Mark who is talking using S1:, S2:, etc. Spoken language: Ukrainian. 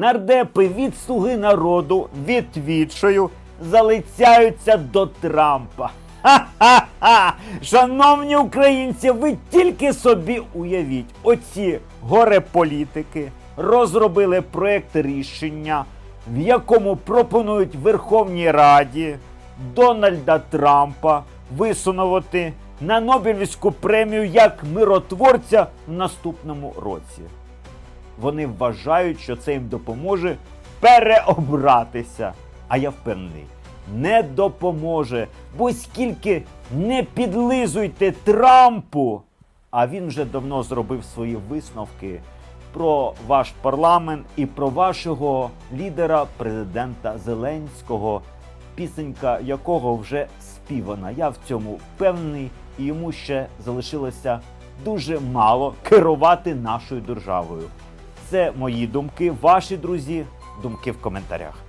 S1: Нардепи від слуги народу відвідшою залицяються до Трампа. Ха-ха-ха! Шановні українці, ви тільки собі уявіть, оці горе-політики розробили проект рішення, в якому пропонують Верховній Раді Дональда Трампа висунувати на Нобелівську премію як миротворця в наступному році. Вони вважають, що це їм допоможе переобратися. А я впевнений, не допоможе. Бо скільки не підлизуйте Трампу, а він вже давно зробив свої висновки про ваш парламент і про вашого лідера, президента Зеленського, пісенька якого вже співана. Я в цьому впевнений, і йому ще залишилося дуже мало керувати нашою державою. Це мої думки, ваші друзі, думки в коментарях.